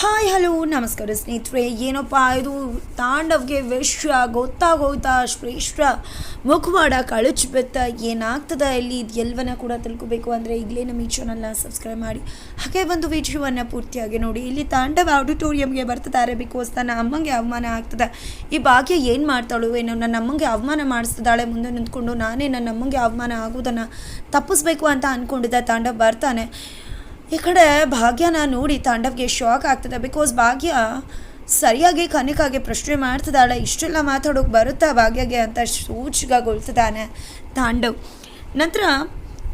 Hi, hello, ನಮಸ್ಕಾರ ಸ್ನೇಹಿತರೆ. ಏನಪ್ಪ, ಇದು ತಾಂಡವ್ಗೆ ವಿಶ್ವ ಗೊತ್ತಾಗೋಯ್ತಾ, ಶ್ರೇಷ್ಠ ಮುಖವಾಡ ಕಳಚಿ ಬೆತ್ತ ಏನಾಗ್ತದ ಇಲ್ಲಿ ಇದು ಎಲ್ಲವನ್ನ ಕೂಡ ತಿಳ್ಕೊಬೇಕು ಅಂದರೆ ಈಗಲೇ ನಮ್ಮ ಈ ಚಾನಲ್ನ ಸಬ್ಸ್ಕ್ರೈಬ್ ಮಾಡಿ. ಹಾಗೆ ಒಂದು ವಿಡಿಯೋವನ್ನು ಪೂರ್ತಿಯಾಗಿ ನೋಡಿ. ಇಲ್ಲಿ ತಾಂಡವ ಆಡಿಟೋರಿಯಂಗೆ ಬರ್ತಿದ್ದಾರೆ. ಬಿಕಾಸ್ ತನ್ನ ಅಮ್ಮಂಗೆ ಅವಮಾನ ಆಗ್ತದೆ. ಈ ಭಾಗ್ಯ ಏನು ಮಾಡ್ತಾಳು ಏನೋ ನನ್ನ ಅಮ್ಮಂಗೆ ಅವಮಾನ ಮಾಡಿಸ್ತಿದ್ದಾಳೆ. ಮುಂದೆ ನಿಂತ್ಕೊಂಡು ನಾನೇ ನನ್ನ ಅಮ್ಮಂಗೆ ಅವಮಾನ ಆಗೋದನ್ನು ತಪ್ಪಿಸ್ಬೇಕು ಅಂತ ಅಂದ್ಕೊಂಡಿದ್ದೆ ತಾಂಡವ್ ಬರ್ತಾನೆ. ಈ ಕಡೆ ಭಾಗ್ಯನ ನೋಡಿ ತಾಂಡವ್ಗೆ ಶಾಕ್ ಆಗ್ತದೆ ಬಿಕಾಸ್ ಭಾಗ್ಯ ಸರಿಯಾಗಿ ಕನಿಕಾಗೆ ಪ್ರಶ್ನೆ ಮಾಡ್ತಿದ್ದಾಳೆ. ಇಷ್ಟೆಲ್ಲ ಮಾತಾಡೋಕೆ ಬರುತ್ತಾ ಭಾಗ್ಯಗೆ ಅಂತ ಸೂಚಕಗೊಳ್ತಿದ್ದಾನೆ ತಾಂಡವ್. ನಂತರ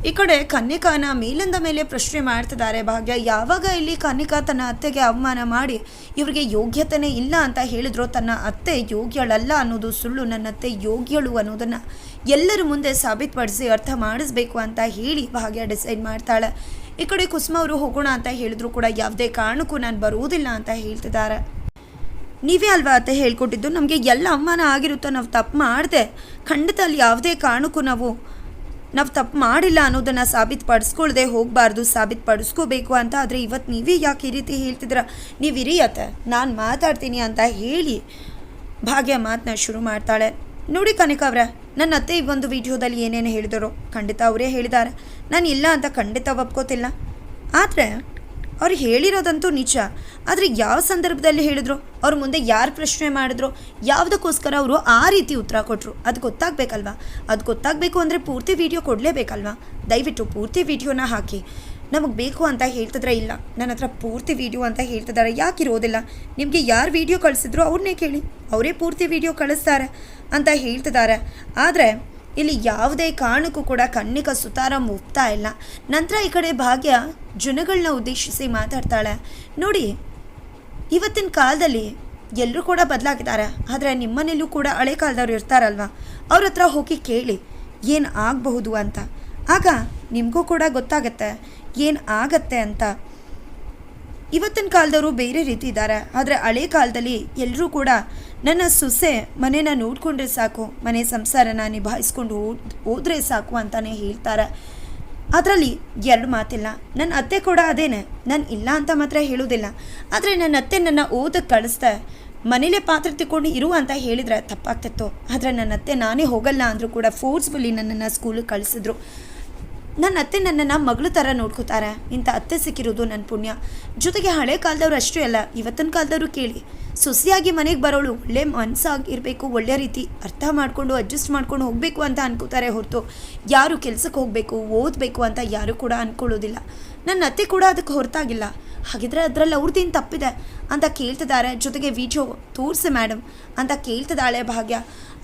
ಈ ಕಡೆ ಕನ್ನಿಕಾನ ಮೇಲಿಂದ ಮೇಲೆ ಪ್ರಶ್ನೆ ಮಾಡ್ತಿದ್ದಾರೆ ಭಾಗ್ಯ. ಯಾವಾಗ ಇಲ್ಲಿ ಕನ್ನಿಕಾ ತನ್ನ ಅತ್ತೆಗೆ ಅವಮಾನ ಮಾಡಿ ಇವರಿಗೆ ಯೋಗ್ಯತೆನೇ ಇಲ್ಲ ಅಂತ ಹೇಳಿದ್ರು ತನ್ನ ಅತ್ತೆ ಯೋಗ್ಯಳಲ್ಲ ಅನ್ನೋದು ಸುಳ್ಳು, ನನ್ನ ಅತ್ತೆ ಯೋಗ್ಯಳು ಅನ್ನೋದನ್ನು ಎಲ್ಲರ ಮುಂದೆ ಸಾಬೀತುಪಡಿಸಿ ಅರ್ಥ ಮಾಡಿಸ್ಬೇಕು ಅಂತ ಹೇಳಿ ಭಾಗ್ಯ ಡಿಸೈಡ್ ಮಾಡ್ತಾಳೆ. ಈ ಕಡೆ ಕುಸುಮ ಅವರು ಹೋಗೋಣ ಅಂತ ಹೇಳಿದ್ರು ಕೂಡ ಯಾವುದೇ ಕಾರಣಕ್ಕೂ ನಾನು ಬರುವುದಿಲ್ಲ ಅಂತ ಹೇಳ್ತಿದ್ದಾರೆ. ನೀವೇ ಅಲ್ವಾ ಅಂತ ಹೇಳ್ಕೊಟ್ಟಿದ್ದು? ನಮಗೆ ಎಲ್ಲ ಅವಮಾನ ಆಗಿರುತ್ತೋ ನಾವು ತಪ್ಪು ಮಾಡಿದೆ. ಖಂಡಿತ ಅಲ್ಲಿ ಯಾವುದೇ ಕಾರಣಕ್ಕೂ ನಾವು ನಾವು ತಪ್ಪು ಮಾಡಿಲ್ಲ ಅನ್ನೋದನ್ನು ಸಾಬೀತುಪಡಿಸ್ಕೊಳ್ದೆ ಹೋಗಬಾರ್ದು, ಸಾಬೀತುಪಡಿಸ್ಕೋಬೇಕು ಅಂತ. ಆದರೆ ಇವತ್ತು ನೀವೇ ಯಾಕೆ ಈ ರೀತಿ ಹೇಳ್ತಿದ್ರ ನೀವು ಇರಿ ಅತ್ತೆ, ನಾನು ಮಾತಾಡ್ತೀನಿ ಅಂತ ಹೇಳಿ ಭಾಗ್ಯ ಮಾತನ್ನ ಶುರು ಮಾಡ್ತಾಳೆ. ನೋಡಿ ಕನಕ ಅವ್ರೆ ನನ್ನ ಅತ್ತೆ ಈ ಒಂದು ವಿಡಿಯೋದಲ್ಲಿ ಏನೇನು ಹೇಳಿದರು ಖಂಡಿತ ಅವರೇ ಹೇಳಿದ್ದಾರೆ. ನಾನು ಇಲ್ಲ ಅಂತ ಖಂಡಿತ ಒಪ್ಕೋತಿಲ್ಲ. ಆದರೆ ಅವ್ರು ಹೇಳಿರೋದಂತೂ ನಿಜ. ಆದರೆ ಯಾವ ಸಂದರ್ಭದಲ್ಲಿ ಹೇಳಿದ್ರು? ಅವ್ರ ಮುಂದೆ ಯಾರು ಪ್ರಶ್ನೆ ಮಾಡಿದ್ರು? ಯಾವುದಕ್ಕೋಸ್ಕರ ಅವರು ಆ ರೀತಿ ಉತ್ತರ ಕೊಟ್ಟರು ಅದು ಗೊತ್ತಾಗಬೇಕಲ್ವಾ? ಅದು ಗೊತ್ತಾಗಬೇಕು ಅಂದರೆ ಪೂರ್ತಿ ವಿಡಿಯೋ ಕೊಡಲೇಬೇಕಲ್ವಾ? ದಯವಿಟ್ಟು ಪೂರ್ತಿ ವಿಡಿಯೋನ ಹಾಕಿ. ನಮಗೆ ಬೇಕು ಅಂತ ಹೇಳ್ತಿದ್ರೆ ಇಲ್ಲ. ನನ್ನ ಹತ್ರ ಪೂರ್ತಿ ವಿಡಿಯೋ ಅಂತ ಹೇಳ್ತಿದ್ದಾರೆ ಯಾಕೆ ಇರೋದಿಲ್ಲ? ನಿಮಗೆ ಯಾರು ವಿಡಿಯೋ ಕಳಿಸಿದ್ರು ಅವ್ರನ್ನೇ ಕೇಳಿ. ಅವರೇ ಪೂರ್ತಿ ವಿಡಿಯೋ ಕಳಿಸ್ತಾರೆ ಅಂತ ಹೇಳ್ತಿದ್ದಾರೆ ಆದರೆ ಇಲ್ಲಿ ಯಾವುದೇ ಕಾರಣಕ್ಕೂ ಕೂಡ ಕಣ್ಣಿಕ ಸುತಾರ ಮುಗ್ತಾ ಇಲ್ಲ. ನಂತರ ಈ ಕಡೆ ಭಾಗ್ಯ ಜನಗಳನ್ನ ಉದ್ದೇಶಿಸಿ ಮಾತಾಡ್ತಾಳೆ. ನೋಡಿ, ಇವತ್ತಿನ ಕಾಲದಲ್ಲಿ ಎಲ್ಲರೂ ಕೂಡ ಬದಲಾಗಿದ್ದಾರೆ. ಆದರೆ ನಿಮ್ಮನೇಲೂ ಕೂಡ ಹಳೆ ಕಾಲದವ್ರು ಇರ್ತಾರಲ್ವ? ಅವ್ರ ಹತ್ರ ಹೋಗಿ ಕೇಳಿ ಏನು ಆಗಬಹುದು ಅಂತ. ಆಗ ನಿಮಗೂ ಕೂಡ ಗೊತ್ತಾಗತ್ತೆ. ಏನು ಆಗತ್ತೆ ಅಂತ. ಇವತ್ತಿನ ಕಾಲದವರು ಬೇರೆ ರೀತಿ ಇದ್ದಾರೆ ಆದರೆ ಹಳೆ ಕಾಲದಲ್ಲಿ ಎಲ್ಲರೂ ಕೂಡ ನನ್ನ ಸೊಸೆ ಮನೇನ ನೋಡಿಕೊಂಡ್ರೆ ಸಾಕು, ಮನೆ ಸಂಸಾರನ ನಿಭಾಯಿಸ್ಕೊಂಡು ಹೋದ್ ಹೋದ್ರೆ ಸಾಕು ಅಂತಾನೆ ಹೇಳ್ತಾರೆ. ಅದರಲ್ಲಿ ಎರಡು ಮಾತಿಲ್ಲ. ನನ್ನ ಅತ್ತೆ ಕೂಡ ಅದೇನೆ. ನಾನು ಇಲ್ಲ ಅಂತ ಮಾತ್ರ ಹೇಳೋದಿಲ್ಲ. ಆದರೆ ನನ್ನ ಅತ್ತೆ ನನ್ನ ಓದಕ್ಕೆ ಕಳಿಸ್ದೆ. ಮನೇಲೇ ಪಾತ್ರ ತಿಕ್ಕೊಂಡು ಇರು ಅಂತ ಹೇಳಿದರೆ ತಪ್ಪಾಗ್ತಿತ್ತು. ಆದರೆ ನನ್ನ ಅತ್ತೆ ನಾನೇ ಹೋಗಲ್ಲ ಅಂದರೂ ಕೂಡ ಫೋರ್ಸ್ಫುಲಿ ನನ್ನನ್ನು ಸ್ಕೂಲಿಗೆ ಕಳಿಸಿದ್ರು. ನನ್ನ ಅತ್ತೆ ನನ್ನನ್ನು ಮಗಳು ಥರ ನೋಡ್ಕೋತಾರೆ. ಇಂಥ ಅತ್ತೆ ಸಿಕ್ಕಿರೋದು ನನ್ನ ಪುಣ್ಯ. ಜೊತೆಗೆ ಹಳೆ ಕಾಲದವ್ರು ಅಷ್ಟೇ ಅಲ್ಲ, ಇವತ್ತಿನ ಕಾಲದವರು ಕೇಳಿ. ಸೊಸೆಯಾಗಿ ಮನೆಗೆ ಬರೋಳು ಒಳ್ಳೆ ಮನಸ್ಸಾಗಿರಬೇಕು ಒಳ್ಳೆ ರೀತಿ ಅರ್ಥ ಮಾಡಿಕೊಂಡು, ಅಡ್ಜಸ್ಟ್ ಮಾಡ್ಕೊಂಡು ಹೋಗಬೇಕು ಅಂತ ಅನ್ಕೋತಾರೆ ಹೊರತು. ಯಾರು ಕೆಲಸಕ್ಕೆ ಹೋಗಬೇಕು, ಓದಬೇಕು ಅಂತ ಯಾರು ಕೂಡ ಅಂದ್ಕೊಳ್ಳೋದಿಲ್ಲ ನನ್ನ ಅತ್ತೆ ಕೂಡ ಅದಕ್ಕೆ ಹೊರತಾಗಿಲ್ಲ. ಹಾಗಿದ್ರೆ ಅದರಲ್ಲಿ ಅವ್ರದ್ದೇನು ತಪ್ಪಿದೆ? ಅಂತ ಕೇಳ್ತಿದ್ದಾರೆ. ಜೊತೆಗೆ ವಿಡಿಯೋ ತೋರಿಸಿ ಮೇಡಮ್ ಅಂತ ಕೇಳ್ತಿದ್ದಾಳೆ ಭಾಗ್ಯ.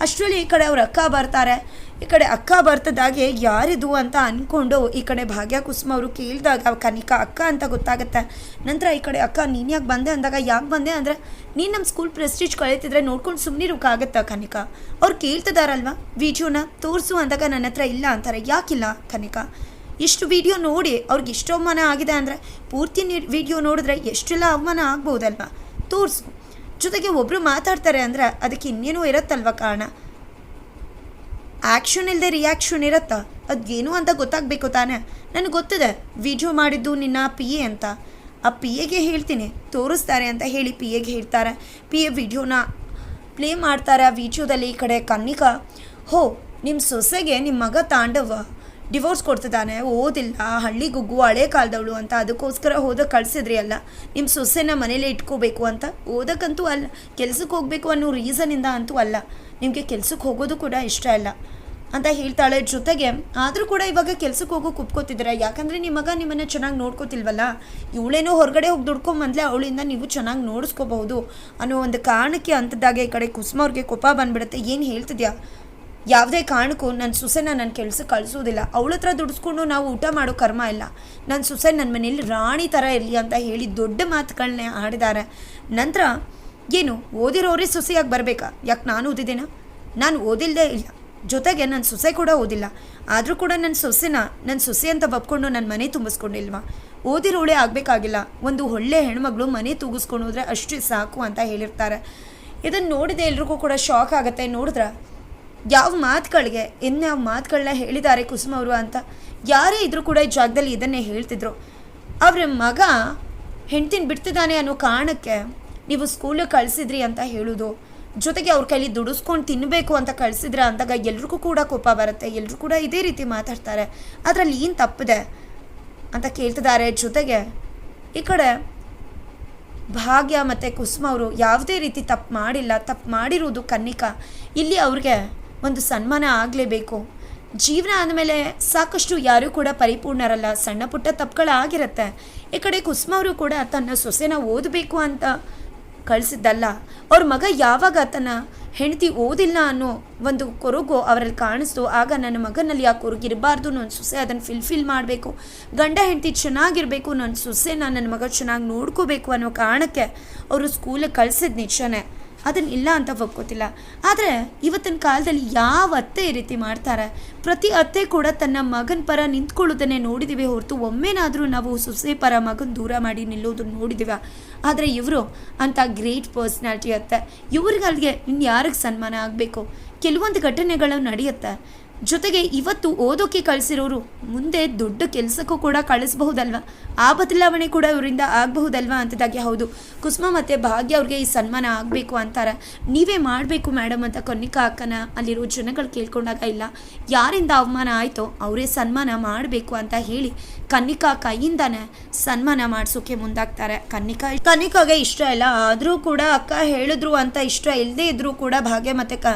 ಅಷ್ಟರಲ್ಲಿ ಈ ಕಡೆ ಅವ್ರ ಅಕ್ಕ ಬರ್ತಾರೆ. ಈ ಕಡೆ ಅಕ್ಕ ಬರ್ತದಾಗೆ ಯಾರಿದು ಅಂತ ಅಂದ್ಕೊಂಡು ಈ ಕಡೆ ಭಾಗ್ಯ ಕುಸುಮ ಅವರು ಕೇಳಿದಾಗ ಕನಿಕ ಅಕ್ಕ ಅಂತ ಗೊತ್ತಾಗುತ್ತೆ. ನಂತರ ಈ ಕಡೆ ಅಕ್ಕ ನೀನು ಯಾಕೆ ಬಂದೆ ಅಂದಾಗ, ಯಾಕೆ ಬಂದೆ ಅಂದರೆ, ನೀನು ನಮ್ಮ ಸ್ಕೂಲ್ ಪ್ರೆಸ್ಟೀಜ್ ಕಳೀತಿದ್ರೆ ನೋಡ್ಕೊಂಡು ಸುಮ್ಮನಿರೋಕ್ಕಾಗತ್ತಾ ಕನಿಕ? ಅವ್ರು ಕೇಳ್ತಿದಾರಲ್ವಾ? ವಿಡಿಯೋನ ತೋರಿಸು ಅಂದಾಗ ನನ್ನ ಹತ್ರ ಇಲ್ಲ ಅಂತಾರೆ. ಯಾಕಿಲ್ಲ ಕನಿಕ? ಇಷ್ಟು ವಿಡಿಯೋ ನೋಡಿ ಅವ್ರಿಗೆ ಎಷ್ಟು ಅವಮಾನ ಆಗಿದೆ ಅಂದರೆ, ಪೂರ್ತಿ ವಿಡಿಯೋ ನೋಡಿದ್ರೆ ಎಷ್ಟೆಲ್ಲ ಅವಮಾನ ಆಗ್ಬೋದಲ್ವ ತೋರಿಸು. ಜೊತೆಗೆ ಒಬ್ಬರು ಮಾತಾಡ್ತಾರೆ ಅಂದರೆ ಅದಕ್ಕೆ ಇನ್ನೇನೋ ಇರುತ್ತಲ್ವ ಕಾರಣ? ಆ್ಯಕ್ಷನ್ ಇಲ್ಲದೆ ರಿಯಾಕ್ಷನ್ ಇರುತ್ತಾ? ಅದೇನು ಅಂತ ಗೊತ್ತಾಗಬೇಕು ತಾನೇ? ನನಗೆ ಗೊತ್ತಿದೆ ವಿಡಿಯೋ ಮಾಡಿದ್ದು ನಿನ್ನ ಪಿ ಎ ಅಂತ. ಆ ಪಿ ಎಗೆ ಹೇಳ್ತೀನಿ, ತೋರಿಸ್ತಾರೆ ಅಂತ ಹೇಳಿ ಪಿ ಎಗೆ ಹೇಳ್ತಾರೆ. ಪಿ ಎ ವಿಡಿಯೋನ ಪ್ಲೇ ಮಾಡ್ತಾರೆ ಆ ವಿಡಿಯೋದಲ್ಲಿ ಈ ಕಡೆ ಕನ್ನಿಕಾ. ಹೋ ನಿಮ್ಮ ಸೊಸೆಗೆ ನಿಮ್ಮ ಮಗ ತಾಂಡವ. ಡಿವೋರ್ಸ್ ಕೊಡ್ತಿದ್ದಾನೆ, ಓದಿಲ್ಲ, ಹಳ್ಳಿ ಗುಗ್ಗು, ಹಳೆ ಕಾಲದವಳು ಅಂತ ಅದಕ್ಕೋಸ್ಕರ ಓದಕ್ಕೆ ಕಳಿಸಿದ್ರಿ ಅಲ್ಲ. ನಿಮ್ಮ ಸೊಸೆನ ಮನೇಲೇ ಇಟ್ಕೋಬೇಕು ಅಂತ? ಓದಕ್ಕಂತೂ ಅಲ್ಲ ಕೆಲ್ಸಕ್ಕೆ ಹೋಗಬೇಕು ಅನ್ನೋ ರೀಸನಿಂದ ಅಂತೂ ಅಲ್ಲ. ನಿಮಗೆ ಕೆಲ್ಸಕ್ಕೆ ಹೋಗೋದು ಕೂಡ ಇಷ್ಟ ಇಲ್ಲ ಅಂತ ಹೇಳ್ತಾಳೆ ಜೊತೆಗೆ. ಆದರೂ ಕೂಡ ಇವಾಗ ಕೆಲ್ಸಕ್ಕೆ ಹೋಗೋ ಕುಪ್ಕೋತಿದ್ದೀರ ಯಾಕಂದರೆ ನಿಮ್ಮ ಮಗ ನಿಮ್ಮನ್ನು ಚೆನ್ನಾಗಿ ನೋಡ್ಕೋತಿಲ್ವಲ್ಲ? ಇವಳೇನೋ ಹೊರಗಡೆ ಹೋಗಿ ದುಡ್ಕೊಂಬಂದ್ಲೆ ಅವಳಿಂದ ನೀವು ಚೆನ್ನಾಗಿ ನೋಡಿಸ್ಕೋಬಹುದು ಅನ್ನೋ ಒಂದು ಕಾರಣಕ್ಕೆ ಅಂಥದ್ದಾಗೆ ಈ ಕಡೆ ಕುಸುಮ ಅವ್ರಿಗೆ ಕೋಪ ಬಂದ್ಬಿಡುತ್ತೆ. ಏನು ಹೇಳ್ತಿದ್ಯಾ? ಯಾವುದೇ ಕಾರಣಕ್ಕೂ ನನ್ನ ಸೊಸೆನ ನನ್ನ ಕೆಲಸಕ್ಕೆ ಕಳಿಸೋದಿಲ್ಲ. ಅವಳ ಹತ್ರ ದುಡಿಸ್ಕೊಂಡು ನಾವು ಊಟ ಮಾಡೋ ಕರ್ಮ ಇಲ್ಲ. ನನ್ನ ಸೊಸೆ ನನ್ನ ಮನೇಲಿ ರಾಣಿ ಥರ ಇರಲಿ ಅಂತ ಹೇಳಿ ದೊಡ್ಡ ಮಾತುಗಳನ್ನೇ ಆಡಿದ್ದಾರೆ ನಂತರ ಏನು, ಓದಿರೋರೇ ಸೊಸೆಯಾಗಿ ಬರಬೇಕಾ? ಯಾಕೆ ನಾನು ಓದಿದ್ದೇನಾ? ನಾನು ಓದಿಲ್ಲದೆ ಇಲ್ಲ. ಜೊತೆಗೆ ನನ್ನ ಸೊಸೆ ಕೂಡ ಓದಿಲ್ಲ. ಆದರೂ ಕೂಡ ನನ್ನ ಸೊಸೆನ ನನ್ನ ಸೊಸೆ ಅಂತ ಒಪ್ಕೊಂಡು ನನ್ನ ಮನೆ ತುಂಬಿಸ್ಕೊಂಡಿಲ್ವಾ? ಓದಿರೋಳೆ ಆಗಬೇಕಾಗಿಲ್ಲ. ಒಂದು ಒಳ್ಳೆ ಹೆಣ್ಮಗಳು ಮನೆ ತೂಗಿಸ್ಕೊಂಡು ಹೋದರೆ ಅಷ್ಟೇ ಸಾಕು ಅಂತ ಹೇಳಿರ್ತಾರೆ. ಇದನ್ನು ನೋಡಿದೆ ಎಲ್ರಿಗೂ ಕೂಡ ಶಾಕ್ ಆಗುತ್ತೆ. ನೋಡಿದ್ರೆ? ಯಾವ ಮಾತುಗಳಿಗೆ ಇನ್ಯಾವ ಮಾತುಗಳನ್ನ ಹೇಳಿದ್ದಾರೆ ಕುಸುಮ ಅವರು ಅಂತ, ಯಾರೇ ಇದ್ರೂ ಕೂಡ ಈ ಜಾಗದಲ್ಲಿ ಇದನ್ನೇ ಹೇಳ್ತಿದ್ರು. ಅವರ ಮಗ ಹೆಂಡ್ತಿನ ಬಿಡ್ತಿದ್ದಾನೆ ಅನ್ನೋ ಕಾರಣಕ್ಕೆ ನೀವು ಸ್ಕೂಲಿಗೆ ಕಳಿಸಿದ್ರಿ ಅಂತ ಹೇಳೋದು, ಜೊತೆಗೆ ಅವ್ರ ಕೈಲಿ ದುಡಿಸ್ಕೊಂಡು ತಿನ್ನಬೇಕು ಅಂತ ಕಳಿಸಿದ್ರೆ ಅಂದಾಗ ಎಲ್ರಿಗೂ ಕೂಡ ಕೋಪ ಬರುತ್ತೆ ಎಲ್ಲರೂ ಕೂಡ ಇದೇ ರೀತಿ ಮಾತಾಡ್ತಾರೆ, ಅದರಲ್ಲಿ ಏನು ತಪ್ಪಿದೆ ಅಂತ ಕೇಳ್ತಿದ್ದಾರೆ. ಜೊತೆಗೆ ಈ ಕಡೆ ಭಾಗ್ಯ ಮತ್ತು ಕುಸುಮ ಅವರು ಯಾವುದೇ ರೀತಿ ತಪ್ಪು ಮಾಡಿಲ್ಲ, ತಪ್ಪು ಮಾಡಿರುವುದು ಕನ್ನಿಕಾ. ಇಲ್ಲಿ ಅವ್ರಿಗೆ ಒಂದು ಸನ್ಮಾನ ಆಗಲೇಬೇಕು. ಜೀವನ ಆದಮೇಲೆ ಸಾಕಷ್ಟು ಯಾರೂ ಕೂಡ ಪರಿಪೂರ್ಣರಲ್ಲ. ಸಣ್ಣ ಪುಟ್ಟ ತಪ್ಪುಗಳಾಗಿರುತ್ತೆ ಈ ಕಡೆ ಕುಸುಮ ಕೂಡ ತನ್ನ ಸೊಸೆನ ಓದಬೇಕು ಅಂತ ಕಳಿಸಿದ್ದಲ್ಲ. ಅವ್ರ ಮಗ ಯಾವಾಗ ತನ್ನ ಹೆಂಡತಿ ಓದಿಲ್ಲ ಅನ್ನೋ ಒಂದು ಕೊರಗು ಅವರಲ್ಲಿ ಕಾಣಿಸ್ತು. ಆಗ ನನ್ನ ಮಗನಲ್ಲಿ ಆ ಕೊರಗು ಇರಬಾರ್ದು. ನನ್ನ ಸೊಸೆ ಅದನ್ನು ಫಿಲ್ಫಿಲ್ ಮಾಡಬೇಕು. ಗಂಡ ಹೆಂಡತಿ ಚೆನ್ನಾಗಿರಬೇಕು. ನನ್ನ ಸೊಸೆನ ನನ್ನ ಮಗ ಚೆನ್ನಾಗಿ ನೋಡ್ಕೋಬೇಕು ಅನ್ನೋ ಕಾರಣಕ್ಕೆ ಅವರು ಸ್ಕೂಲಿಗೆ ಕಳಿಸಿದ ನಿಜನೇ. ಅದನ್ನ ಇಲ್ಲ ಅಂತ ಒಪ್ಕೋತಿಲ್ಲ. ಆದರೆ ಇವತ್ತಿನ ಕಾಲದಲ್ಲಿ ಯಾವ ಅತ್ತೆ ಈ ರೀತಿ ಮಾಡ್ತಾರೆ? ಪ್ರತಿ ಅತ್ತೆ ಕೂಡ ತನ್ನ ಮಗನ ಪರ ನಿಂತ್ಕೊಳ್ಳೋದನ್ನೇ ನೋಡಿದ್ದೀವಿ ಹೊರತು ಒಮ್ಮೆನಾದರೂ ನಾವು ಸೊಸೆ ಪರ ಮಗನ ದೂರ ಮಾಡಿ ನಿಲ್ಲೋದನ್ನು ನೋಡಿದ್ದೀವ ಆದರೆ ಇವರು ಅಂಥ ಗ್ರೇಟ್ ಪರ್ಸ್ನಾಲಿಟಿ ಅತ್ತೆ. ಇವ್ರಿಗಲ್ಲಿಗೆ ಇನ್ನು ಯಾರಿಗೆ ಸನ್ಮಾನ ಆಗಬೇಕು? ಕೆಲವೊಂದು ಘಟನೆಗಳು ನಡೆಯುತ್ತೆ. ಜೊತೆಗೆ ಇವತ್ತು ಓದೋಕೆ ಕಳಿಸಿರೋರು ಮುಂದೆ ದೊಡ್ಡ ಕೆಲಸಕ್ಕೂ ಕೂಡ ಕಳಿಸಬಹುದಲ್ವಾ? ಆ ಬದಲಾವಣೆ ಕೂಡ ಇವರಿಂದ ಆಗಬಹುದಲ್ವಾ ಅಂತದಾಗೆ ಹೌದು. ಕುಸುಮ ಮತ್ತು ಭಾಗ್ಯ ಅವ್ರಿಗೆ ಈ ಸನ್ಮಾನ ಆಗಬೇಕು ಅಂತಾರೆ. ನೀವೇ ಮಾಡಬೇಕು ಮೇಡಮ್ ಅಂತ ಕನ್ನಿಕಾ ಅಕ್ಕನ ಅಲ್ಲಿರೋ ಜನಗಳು ಕೇಳ್ಕೊಂಡಾಗ ಇಲ್ಲ. ಯಾರಿಂದ ಅವಮಾನ ಆಯಿತೋ ಅವರೇ ಸನ್ಮಾನ ಮಾಡಬೇಕು ಅಂತ ಹೇಳಿ ಕನ್ನಿಕಾ ಕೈಯಿಂದಾನೆ ಸನ್ಮಾನ ಮಾಡಿಸೋಕೆ ಮುಂದಾಗ್ತಾರೆ. ಕನ್ನಿಕಾ ಕನ್ನಿಕಾಗೆ ಇಷ್ಟ ಇಲ್ಲ. ಆದರೂ ಕೂಡ ಅಕ್ಕ ಹೇಳಿದ್ರು ಅಂತ ಇಷ್ಟ ಇಲ್ಲದೇ ಇದ್ರೂ ಕೂಡ ಭಾಗ್ಯ ಮತ್ತು ಕ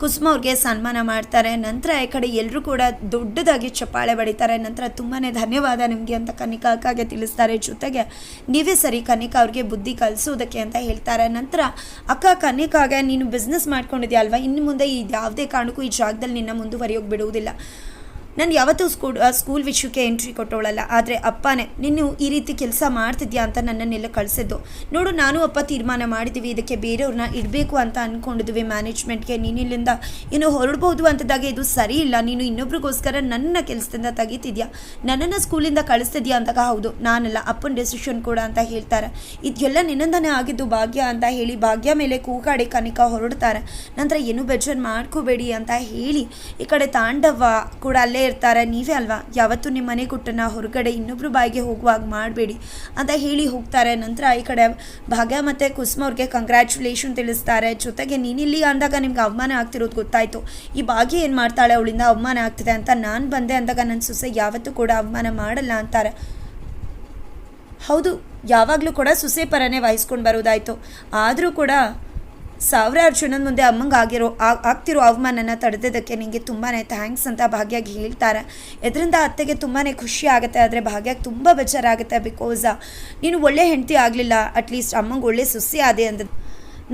ಕುಸುಮ ಅವ್ರಿಗೆ ಸನ್ಮಾನ ಮಾಡ್ತಾರೆ. ನಂತರ ಈ ಕಡೆ ಎಲ್ಲರೂ ಕೂಡ ದೊಡ್ಡದಾಗಿ ಚಪ್ಪಾಳೆ ಬಡಿತಾರೆ. ನಂತರ ತುಂಬಾ ಧನ್ಯವಾದ ನಿಮಗೆ ಅಂತ ಕನಿಕಾ ಅಕ್ಕಗೆ ತಿಳಿಸ್ತಾರೆ. ಜೊತೆಗೆ ನೀವೇ ಸರಿ ಕನಿಕಾ ಅವ್ರಿಗೆ ಬುದ್ಧಿ ಕಲಿಸೋದಕ್ಕೆ ಅಂತ ಹೇಳ್ತಾರೆ. ನಂತರ, ಅಕ್ಕ, ಕನಿಕಾಗೆ ನೀನು ಬಿಸ್ನೆಸ್ ಮಾಡ್ಕೊಂಡಿದ್ಯಾ ಅಲ್ವಾ? ಇನ್ನು ಮುಂದೆ ಈ ಯಾವುದೇ ಕಾರಣಕ್ಕೂ ಈ ಜಾಗದಲ್ಲಿ ನಿನ್ನ ಮುಂದುವರಿಯೋಗಿ ಬಿಡುವುದಿಲ್ಲ. ನಾನು ಯಾವತ್ತೂ ಸ್ಕೂಲ್ ಸ್ಕೂಲ್ ವಿಷಯಕ್ಕೆ ಎಂಟ್ರಿ ಕೊಟ್ಟೋಳಲ್ಲ ಆದರೆ ಅಪ್ಪನೇ, ನೀನು ಈ ರೀತಿ ಕೆಲಸ ಮಾಡ್ತಿದ್ಯಾ ಅಂತ ನನ್ನನ್ನೆಲ್ಲ ಕಳಿಸಿದ್ದು. ನೋಡು, ನಾನು ಅಪ್ಪ ತೀರ್ಮಾನ ಮಾಡಿದ್ದೀವಿ ಇದಕ್ಕೆ ಬೇರೆಯವ್ರನ್ನ ಇಡಬೇಕು ಅಂತ ಅಂದ್ಕೊಂಡಿದ್ವಿ ಮ್ಯಾನೇಜ್ಮೆಂಟ್ಗೆ ನೀನು ಇಲ್ಲಿಂದ ಇನ್ನು ಹೊರಡ್ಬೋದು ಅಂತದಾಗ ಇದು ಸರಿ ಇಲ್ಲ. ನೀನು ಇನ್ನೊಬ್ರಿಗೋಸ್ಕರ ನನ್ನ ಕೆಲಸದಿಂದ ತೆಗಿತಿದ್ಯಾ? ನನ್ನನ್ನು ಸ್ಕೂಲಿಂದ ಕಳಿಸ್ತಿದ್ಯಾ ಅಂದಾಗ ಹೌದು, ನಾನಲ್ಲ, ಅಪ್ಪನ ಡೆಸಿಷನ್ ಕೂಡ ಅಂತ ಹೇಳ್ತಾರೆ. ಇದೆಲ್ಲ ನಿನ್ನಂದನೇ ಆಗಿದ್ದು ಭಾಗ್ಯ ಅಂತ ಹೇಳಿ ಭಾಗ್ಯ ಮೇಲೆ ಕೂಗಾಡಿ ಕನಿಕ ಹೊರಡ್ತಾರೆ. ನಂತರ ಏನು ಬೇಜಾರು ಮಾಡ್ಕೋಬೇಡಿ ಅಂತ ಹೇಳಿ ಈ ಕಡೆ ತಾಂಡವ ಕೂಡ ಅಲ್ಲೇ ಇರ್ತಾರೆ ನೀವೇ ಅಲ್ವಾ? ಯಾವತ್ತೂ ನಿಮ್ಮ ಮನೆ ಗುಟ್ಟನ್ನು ಹೊರಗಡೆ ಇನ್ನೊಬ್ರು ಬಾಯಿಗೆ ಹೋಗುವಾಗ ಮಾಡಬೇಡಿ ಅಂತ ಹೇಳಿ ಹೋಗ್ತಾರೆ. ನಂತರ ಈ ಕಡೆ ಭಾಗ್ಯ ಮತ್ತು ಕುಸುಮ ಅವ್ರಿಗೆ ಕಂಗ್ರ್ಯಾಚುಲೇಷನ್ ತಿಳಿಸ್ತಾರೆ. ಜೊತೆಗೆ ನೀನಿಲ್ಲಿ ಅಂದಾಗ ನಿಮ್ಗೆ ಅವಮಾನ ಆಗ್ತಿರೋದು ಗೊತ್ತಾಯಿತು. ಈ ಭಾಗ್ಯ ಏನು ಮಾಡ್ತಾಳೆ? ಅವಳಿಂದ ಅವಮಾನ ಆಗ್ತಿದೆ ಅಂತ ನಾನು ಬಂದೆ ಅಂದಾಗ ನನ್ನ ಸೊಸೆ ಯಾವತ್ತೂ ಕೂಡ ಅವಮಾನ ಮಾಡಲ್ಲ ಅಂತಾರೆ. ಹೌದು, ಯಾವಾಗಲೂ ಕೂಡ ಸುಸೆ ಪರನೇ ವಹಿಸ್ಕೊಂಡು ಬರೋದಾಯಿತು. ಆದರೂ ಕೂಡ ಸಾವಿರಾರು ಜನದ ಮುಂದೆ ಅಮ್ಮಂಗೆ ಆಗಿರೋ ಆಗ್ತಿರೋ ಅವಮಾನನ ತಡೆದಿದ್ದಕ್ಕೆ ನಿಮಗೆ ತುಂಬಾ ಥ್ಯಾಂಕ್ಸ್ ಅಂತ ಭಾಗ್ಯಾಗಿ ಹೇಳ್ತಾರೆ. ಇದರಿಂದ ಅತ್ತೆಗೆ ತುಂಬಾ ಖುಷಿ ಆಗುತ್ತೆ, ಆದರೆ ಭಾಗ್ಯಾಗಿ ತುಂಬ ಬೇಜಾರಾಗುತ್ತೆ ಬಿಕಾಸ್ ನೀನು ಒಳ್ಳೆ ಹೆಂಡತಿ ಆಗಲಿಲ್ಲ ಅಟ್ಲೀಸ್ಟ್ ಅಮ್ಮಂಗೆ ಒಳ್ಳೆ ಸುಸ್ಸಿ ಆದೆ ಅಂದ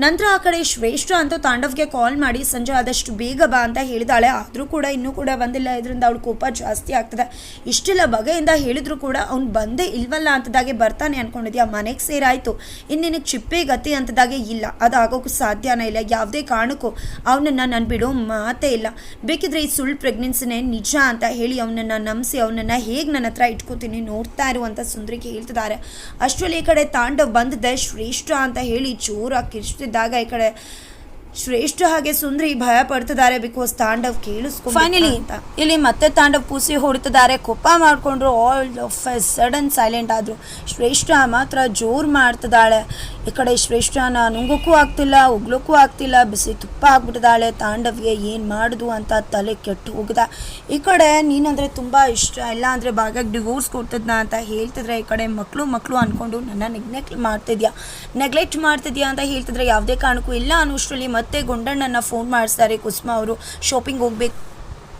ನಂತರ ಆ ಕಡೆ ಶ್ರೇಷ್ಠ ಅಂತ ತಾಂಡವ್ಗೆ ಕಾಲ್ ಮಾಡಿ, ಸಂಜೆ ಆದಷ್ಟು ಬೇಗ ಬಾ ಅಂತ ಹೇಳಿದಾಳೆ. ಆದರೂ ಕೂಡ ಇನ್ನೂ ಕೂಡ ಬಂದಿಲ್ಲ. ಇದರಿಂದ ಅವಳು ಕೋಪ ಜಾಸ್ತಿ ಆಗ್ತದೆ. ಇಷ್ಟೆಲ್ಲ, ಬಗೆಯಿಂದ ಹೇಳಿದ್ರು ಕೂಡ ಅವ್ನು ಬಂದೇ ಇಲ್ವಲ್ಲ ಅಂತದಾಗೆ ಬರ್ತಾನೆ ಅನ್ಕೊಂಡಿದ್ಯಾ? ಮನೆಗೆ ಸೇರಾಯಿತು. ಇನ್ನೇನು ಚಿಪ್ಪೆ ಗತಿ ಅಂತದಾಗೆ ಇಲ್ಲ. ಅದು ಆಗೋಕ್ಕೂ ಸಾಧ್ಯನೇ ಇಲ್ಲ. ಯಾವುದೇ ಕಾರಣಕ್ಕೂ ಅವನನ್ನು ನಾನು ಬಿಡೋ ಮಾತೇ ಇಲ್ಲ. ಬೇಕಿದ್ರೆ ಈ ಸುಳ್ಳು ಪ್ರೆಗ್ನೆನ್ಸಿನೇ ನಿಜ ಅಂತ ಹೇಳಿ ಅವನನ್ನು ನಂಬಿಸಿ, ಅವನನ್ನು ಹೇಗೆ ನನ್ನ ಹತ್ರ ಇಟ್ಕೋತೀನಿ, ನೋಡ್ತಾ ಇರುವಂಥ ಸುಂದರಿಗೆ ಹೇಳ್ತಿದ್ದಾರೆ. ಅಷ್ಟರಲ್ಲಿ ಈ ಕಡೆ ತಾಂಡವ್ ಬಂದಿದೆ. ಶ್ರೇಷ್ಠ ಅಂತ ಹೇಳಿ ಜೋರಾಗಿ ಕಿರ್ಚ್ತಿದ್ದಾಗ ಈ ಕಡೆ ಶ್ರೇಷ್ಠ ಹಾಗೆ ಸುಂದ್ರಿ ಭಯ ಪಡ್ತಿದ್ದಾರೆ ಬಿಕಾಸ್ ತಾಂಡವ್ ಕೇಳಿಸ್ಕೊ ಫೈನಲಿ ಇಲ್ಲಿ ಮತ್ತೆ ತಾಂಡವ್ ಪೂಸಿ ಹೊಡಿತಿದ್ದಾರೆ ಕೋಪ ಮಾಡಿಕೊಂಡ್ರು ಆಲ್ ಆಫ್ ಸಡನ್ ಸೈಲೆಂಟ್ ಆದರು. ಶ್ರೇಷ್ಠ ಮಾತ್ರ ಜೋರು ಮಾಡ್ತಿದ್ದಾಳೆ. ಈ ಕಡೆ ಶ್ರೇಷ್ಠನ ನುಂಗೋಕ್ಕೂ ಆಗ್ತಿಲ್ಲ, ಉಗ್ಲಕ್ಕೂ ಆಗ್ತಿಲ್ಲ, ಬಿಸಿ ತುಪ್ಪ ಹಾಕ್ಬಿಟ್ಟಿದ್ದಾಳೆ ತಾಂಡವ್ಗೆ ಏನು ಮಾಡುದು ಅಂತ ತಲೆ ಕೆಟ್ಟು ಹೋಗಿದ. ಈ ಕಡೆ ನೀನಂದರೆ ತುಂಬ ಇಷ್ಟ ಇಲ್ಲ ಅಂದರೆ ಭಾಗ್ಯಕ್ಕೆ ಡಿವೋರ್ಸ್ ಕೊಡ್ತಿದ್ನ ಅಂತ ಹೇಳ್ತಿದ್ರೆ ಈ ಕಡೆ ಮಕ್ಕಳು ಮಕ್ಕಳು ಅಂದ್ಕೊಂಡು ನನ್ನ ನೆಗ್ನೆಕ್ಟ್ ಮಾಡ್ತಿದ್ಯಾ? ನೆಗ್ಲೆಕ್ಟ್ ಮಾಡ್ತಿದ್ಯಾ ಅಂತ ಹೇಳ್ತಿದ್ರೆ ಯಾವುದೇ ಕಾರಣಕ್ಕೂ ಇಲ್ಲ ಅನ್ನೋಷ್ಟರಲ್ಲಿ ಮತ್ತೆ ಗುಂಡಣ್ಣನ ಫೋನ್ ಮಾಡಿಸ್ತಾರೆ, ಕುಸುಮ ಅವರು ಶಾಪಿಂಗ್ ಹೋಗ್ಬೇಕು.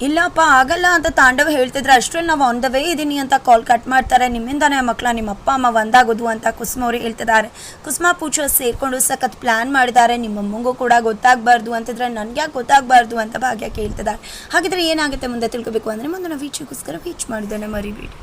ಇಲ್ಲಪ್ಪ, ಆಗಲ್ಲ ಅಂತ ತಾಂಡವ ಹೇಳ್ತಿದ್ರೆ ಅಷ್ಟರಲ್ಲಿ ನಾವು ಆನ್ ದ ವೇ ಇದ್ದೀನಿ ಅಂತ ಕಾಲ್ ಕಟ್ ಮಾಡ್ತಾರೆ. ನಿಮ್ಮಿಂದಾನೇ ಮಕ್ಕಳ ನಿಮ್ಮ ಅಪ್ಪ, ಅಮ್ಮ ಒಂದಾಗೋದು ಅಂತ ಕುಸುಮ ಅವರು ಹೇಳ್ತಿದ್ದಾರೆ. ಕುಸುಮ, ಪೂಜ ಸೇರ್ಕೊಂಡು ಸಖತ್ ಪ್ಲ್ಯಾನ್ ಮಾಡಿದ್ದಾರೆ. ನಿಮ್ಮ ಅಮ್ಮಂಗೂ ಕೂಡ ಗೊತ್ತಾಗಬಾರ್ದು ಅಂತಿದ್ರೆ ನನಗೆ ಯಾಕೆ ಗೊತ್ತಾಗಬಾರ್ದು ಅಂತ ಭಾಗ್ಯ ಕೇಳ್ತಿದ್ದಾರೆ. ಹಾಗಿದ್ರೆ ಏನಾಗುತ್ತೆ ಮುಂದೆ ತಿಳ್ಕೊಬೇಕು ಅಂದರೆ ಮುಂದೆ ನಾವು ವೀಚಿಗೋಸ್ಕರ ವೀಚ್ ಮಾಡಿದ್ದೇನೆ, ಮರಿಬೇಡಿ.